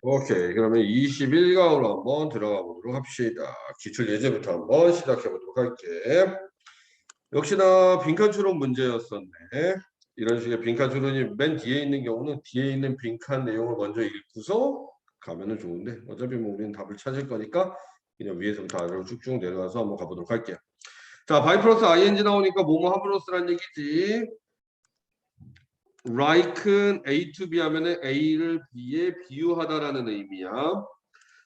오케이. 그러면 21강으로 한번 들어가 보도록 합시다. 기출 예제부터 한번 시작해 보도록 할게. 역시나 빈칸 추론 문제였었네. 이런 식의 빈칸 추론이 맨 뒤에 있는 경우는 뒤에 있는 빈칸 내용을 먼저 읽고서 가면은 좋은데 어차피 뭐 우리는 답을 찾을 거니까 그냥 위에서부터 아래로 쭉쭉 내려가서 한번 가보도록 할게요. 자, 바이 플러스 ing 나오니까 뭐뭐 함으로쓰란 얘기지. Like는 A to B 하면은 A를 B에 비유하다라는 의미야.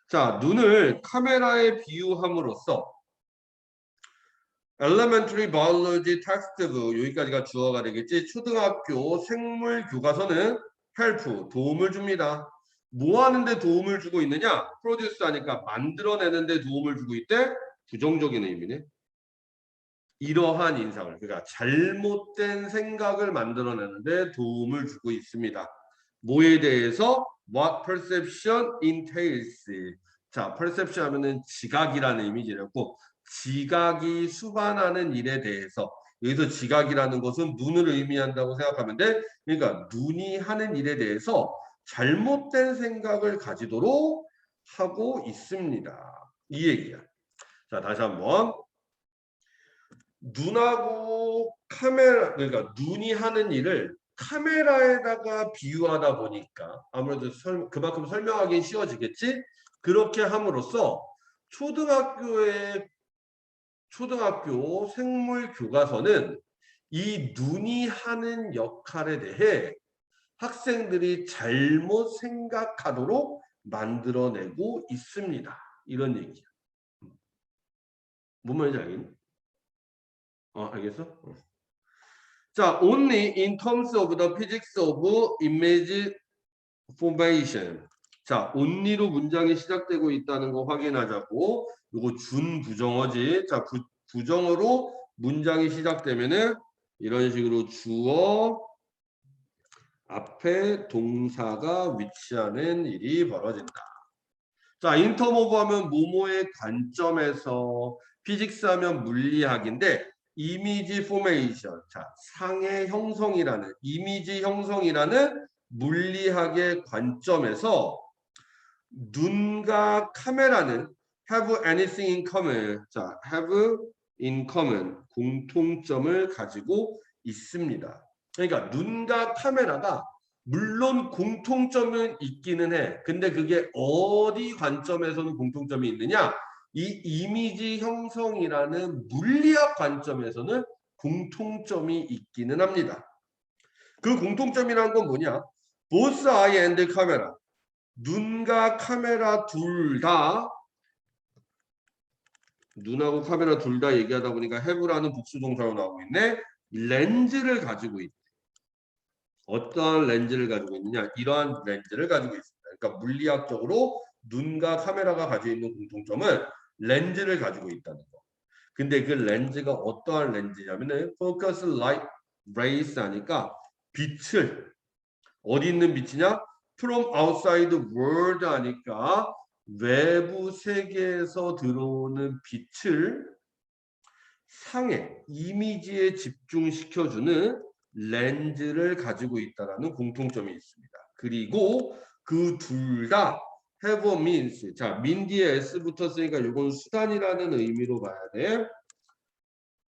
자, 눈을 카메라에 비유함으로써 elementary biology textbook 여기까지가 주어가 되겠지. 초등학교 생물 교과서는 help 도움을 줍니다. 뭐 하는데 도움을 주고 있느냐? produce 하니까 만들어내는데 도움을 주고 있대. 부정적인 의미네. 이러한 인상을 그러니까 잘못된 생각을 만들어내는데 도움을 주고 있습니다. 뭐에 대해서 what perception entails. 자, perception 하면은 지각이라는 의미지였고 지각이 수반하는 일에 대해서 여기서 지각이라는 것은 눈을 의미한다고 생각하면 돼. 그러니까 눈이 하는 일에 대해서 잘못된 생각을 가지도록 하고 있습니다. 이 얘기야. 자, 다시 한번 눈하고 카메라 그러니까 눈이 하는 일을 카메라에다가 비유하다 보니까 아무래도 설, 그만큼 설명하기 쉬워지겠지 그렇게 함으로써 초등학교의 초등학교 생물 교과서는 이 눈이 하는 역할에 대해 학생들이 잘못 생각하도록 만들어내고 있습니다. 이런 얘기야. 뭔 말인지 알겠니? 어, 알겠어? 어. 자, only in terms of the physics of image formation. 자, only로 문장이 시작되고 있다는 거 확인하자고. 이거 준 부정어지. 자, 부, 부정어로 문장이 시작되면은 이런 식으로 주어 앞에 동사가 위치하는 일이 벌어진다. 자, 인터모브 하면 모모의 관점에서 피직스 하면 물리학인데 이미지 포메이션. 자, 상의 형성이라는 이미지 형성이라는 물리학의 관점에서 눈과 카메라는 have anything in common. 자, have in common 공통점을 가지고 있습니다. 그러니까 눈과 카메라가 물론 공통점은 있기는 해. 근데 그게 어디 관점에서는 공통점이 있느냐? 이 이미지 형성이라는 물리학 관점에서는 공통점이 있기는 합니다. 그 공통점이란 건 뭐냐? both eye and camera. 눈과 카메라 둘 다 눈하고 카메라 둘 다 얘기하다 보니까 have라는 복수 동사로 나오고 있네. 렌즈를 가지고 있대. 어떠한 렌즈를 가지고 있느냐? 이러한 렌즈를 가지고 있습니다. 그러니까 물리학적으로 눈과 카메라가 가지고 있는 공통점은 렌즈를 가지고 있다는 거. 근데 그 렌즈가 어떠한 렌즈냐면은 focus light rays 하니까 빛을 어디 있는 빛이냐? from outside world 하니까 외부 세계에서 들어오는 빛을 상에 이미지에 집중시켜주는 렌즈를 가지고 있다라는 공통점이 있습니다. 그리고 그 둘 다 have a means. 자, min 뒤에 s 붙었으니까 이건 수단이라는 의미로 봐야 돼.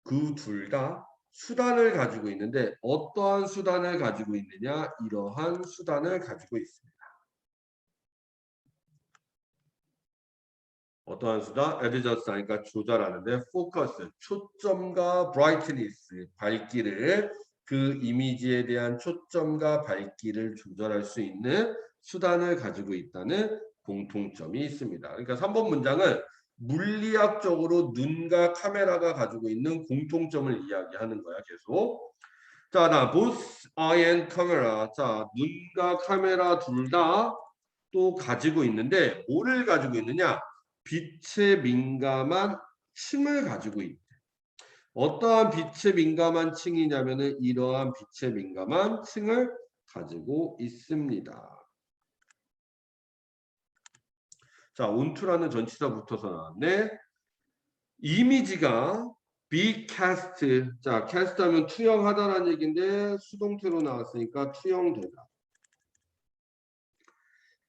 그 둘 다 수단을 가지고 있는데 어떠한 수단을 가지고 있느냐? 이러한 수단을 가지고 있습니다. 어떠한 수단? adjust 하니까 조절하는데 focus, 초점과 brightness, 밝기를 그 이미지에 대한 초점과 밝기를 조절할 수 있는 수단을 가지고 있다는 공통점이 있습니다. 그러니까 3번 문장은 물리학적으로 눈과 카메라가 가지고 있는 공통점을 이야기하는 거야 계속. 자, 나 both eye and camera. 자, 눈과 카메라 둘 다 또 가지고 있는데 뭐를 가지고 있느냐? 빛에 민감한 층을 가지고 있대. 어떠한 빛에 민감한 층이냐면은 이러한 빛에 민감한 층을 가지고 있습니다. 자, 온투라는 전치사 붙어서 나왔네. 이미지가 be cast. 자, cast 하면 투영하다라는 얘기인데 수동태로 나왔으니까 투영되다.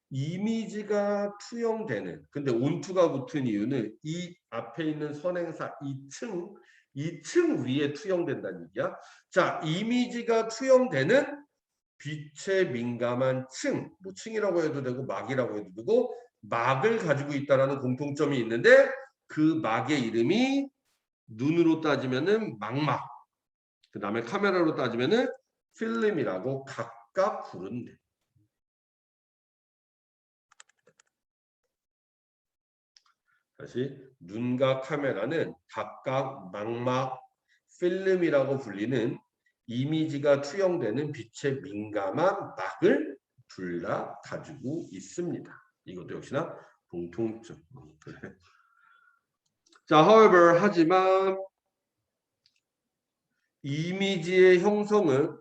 이미지가 투영되는 근데 온투가 붙은 이유는 이 앞에 있는 선행사 2층 2층 위에 투영된다는 얘기야. 자, 이미지가 투영되는 빛에 민감한 층, 뭐 층이라고 해도 되고 막이라고 해도 되고 막을 가지고 있다라는 공통점이 있는데 그 막의 이름이 눈으로 따지면은 망막, 그 다음에 카메라로 따지면은 필름이라고 각각 부른대. 다시 눈과 카메라는 각각 망막, 필름이라고 불리는 이미지가 투영되는 빛에 민감한 막을 둘 다 가지고 있습니다. 이것도 역시나 공통점. 자, however, 하지만 이미지의 형성은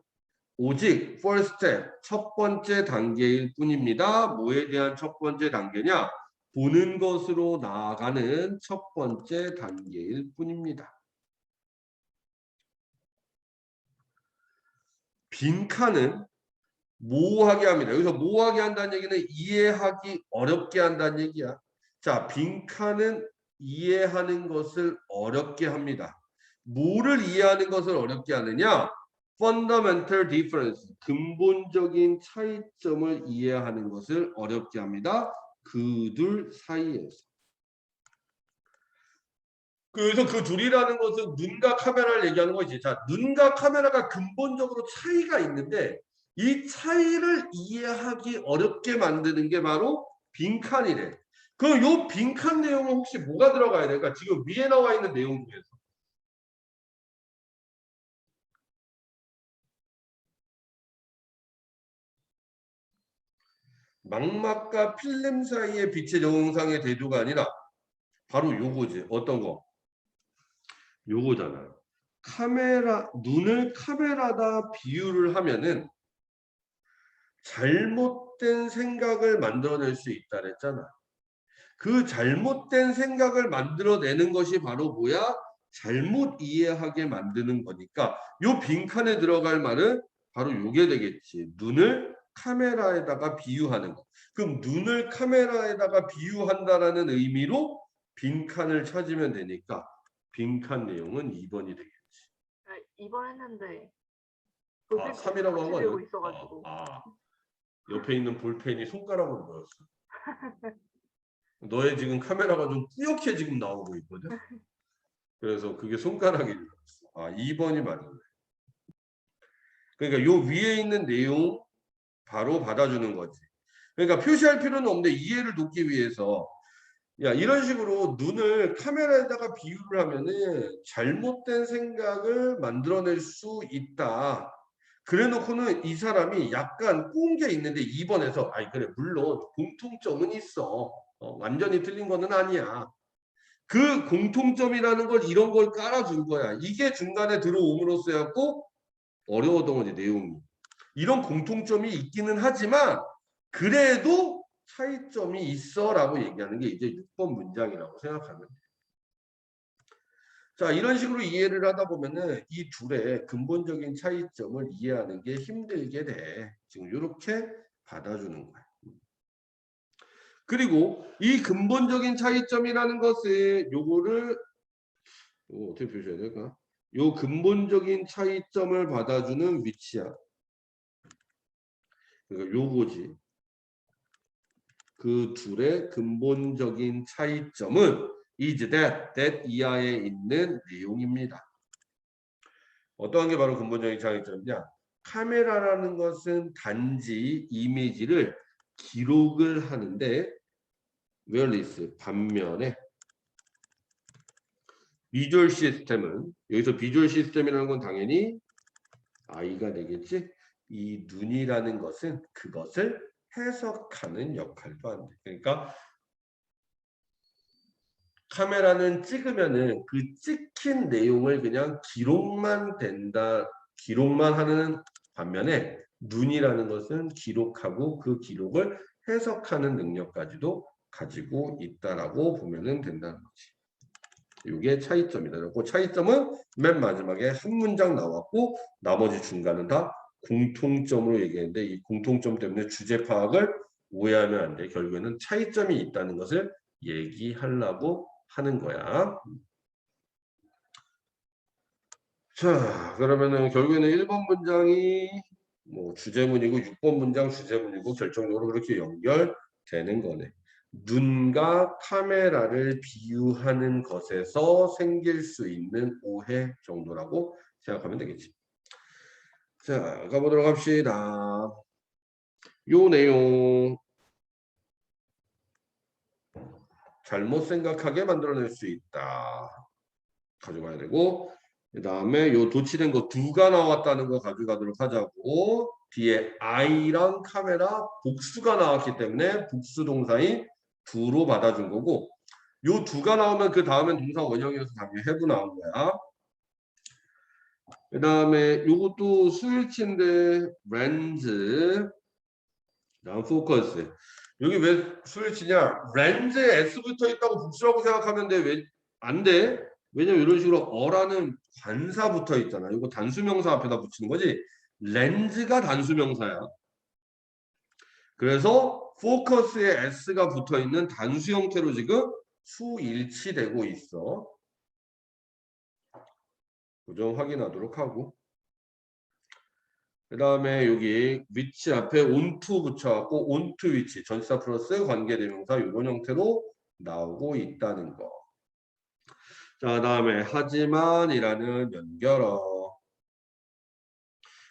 오직 first step, 첫 번째 단계일 뿐입니다. 뭐에 대한 첫 번째 단계냐? 보는 것으로 나아가는 첫 번째 단계일 뿐입니다. 빈칸은 모호하게 합니다. 여기서 모호하게 한다는 얘기는 이해하기 어렵게 한다는 얘기야. 자, 빈칸은 이해하는 것을 어렵게 합니다. 뭐를 이해하는 것을 어렵게 하느냐? fundamental difference, 근본적인 차이점을 이해하는 것을 어렵게 합니다. 그 둘 사이에서. 그래서 그 둘이라는 것은 눈과 카메라를 얘기하는 거지. 자, 눈과 카메라가 근본적으로 차이가 있는데 이 차이를 이해하기 어렵게 만드는 게 바로 빈칸이래. 그럼 요 빈칸 내용은 혹시 뭐가 들어가야 될까? 지금 위에 나와 있는 내용 중에서. 망막과 필름 사이의 빛의 영상의 대조가 아니라 바로 요거지. 어떤 거? 요거잖아요. 카메라 눈을 카메라다 비유를 하면은 잘못된 생각을 만들어낼 수 있다 그랬잖아. 그 잘못된 생각을 만들어내는 것이 바로 뭐야? 잘못 이해하게 만드는 거니까 요 빈칸에 들어갈 말은 바로 요게 되겠지. 눈을 카메라에다가 비유하는 거. 그럼 눈을 카메라에다가 비유한다라는 의미로 빈칸을 찾으면 되니까 빈칸 내용은 2번이 되겠지. 네, 이번 했는데 아, 3이라고 한거 되고 아니야? 있어가지고 아, 아. 옆에 있는 볼펜이 손가락으로 보였어. 너의 지금 카메라가 좀 뿌옇게 지금 나오고 있거든. 그래서 그게 손가락이. 아, 2번이 맞네. 그러니까 요 위에 있는 내용 바로 받아주는 거지. 그러니까 표시할 필요는 없는데 이해를 돕기 위해서 야 이런 식으로 눈을 카메라에다가 비유를 하면은 잘못된 생각을 만들어낼 수 있다. 그래놓고는 이 사람이 약간 꼬은 게 있는데 2번에서 아이 그래 물론 공통점은 있어. 어, 완전히 틀린 거는 아니야. 그 공통점이라는 걸 이런 걸 깔아준 거야. 이게 중간에 들어옴으로써 해갖고 어려웠던 거지 내용이. 이런 공통점이 있기는 하지만 그래도 차이점이 있어 라고 얘기하는 게 이제 6번 문장이라고 생각하면 돼요. 자 이런 식으로 이해를 하다 보면은 이 둘의 근본적인 차이점을 이해하는 게 힘들게 돼. 지금 이렇게 받아주는 거야. 그리고 이 근본적인 차이점이라는 것을 요거를 요거 어떻게 표시해야 될까? 요 근본적인 차이점을 받아주는 위치야. 그러니까 요거지. 그 둘의 근본적인 차이점은 is that, that 이하에 있는 내용입니다. 어떠한 게 바로 근본적인 차이점이냐? 카메라라는 것은 단지 이미지를 기록을 하는데 whereas 반면에 비주얼 시스템은 여기서 비주얼 시스템이라는 건 당연히 I가 되겠지. 이 눈이라는 것은 그것을 해석하는 역할도 한대. 그러니까 카메라는 찍으면은 그 찍힌 내용을 그냥 기록만 된다, 기록만 하는 반면에 눈이라는 것은 기록하고 그 기록을 해석하는 능력까지도 가지고 있다라고 보면은 된다는 거지. 이게 차이점이다. 그 차이점은 맨 마지막에 한 문장 나왔고 나머지 중간은 다 공통점으로 얘기했는데 이 공통점 때문에 주제 파악을 오해하면 안 돼. 결국에는 차이점이 있다는 것을 얘기하려고 하는 거야. 자, 그러면은 결국에는 1번 문장이 뭐 주제문이고 6번 문장 주제문이고 결정적으로 그렇게 연결되는 거네. 눈과 카메라를 비유하는 것에서 생길 수 있는 오해 정도라고 생각하면 되겠지. 자, 가보도록 합시다. 요 내용 잘못 생각하게 만들어낼 수 있다. 가져가야 되고 그 다음에 요 도치된 거 두가 나왔다는 거 가져가도록 하자고 뒤에 I랑 카메라 복수가 나왔기 때문에 복수 동사인 두로 받아준 거고 요 두가 나오면 그 다음엔 동사 원형이어서 당연히 have 나온 거야. 그 다음에 요것도 스위치인데 렌즈 다음 포커스 여기 왜 스위치냐? 렌즈에 S 붙어 있다고 복수라고 생각하면 돼 왜 안 돼? 왜냐면 이런 식으로 어라는 관사 붙어 있잖아. 이거 단수명사 앞에다 붙이는 거지? 렌즈가 단수명사야. 그래서 포커스에 S가 붙어 있는 단수 형태로 지금 수일치되고 있어. 고정 확인하도록 하고 그 다음에 여기 위치 앞에 onto 붙여갖고 onto 위치 전치사 플러스 관계대명사 이런 형태로 나오고 있다는 거. 자 다음에 하지만이라는 연결어.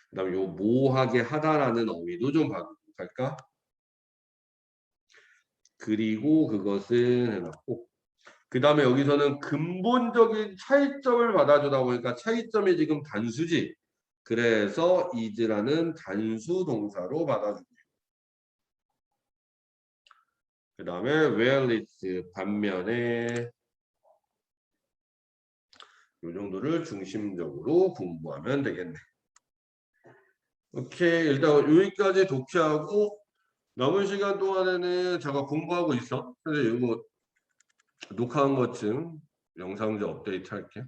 그 다음에 요 모하게 하다라는 어휘도 좀 바꿀까? 그리고 그것은 해놨고 그 다음에 여기서는 근본적인 차이점을 받아주다 보니까 차이점이 지금 단수지. 그래서 is라는 단수 동사로 받아주고 그 다음에 where is 반면에 이 정도를 중심적으로 공부하면 되겠네. 오케이 일단 여기까지 독해하고 남은 시간 동안에는 제가 공부하고 있어. 그래서 이거 녹화한 것쯤 영상제 업데이트 할게.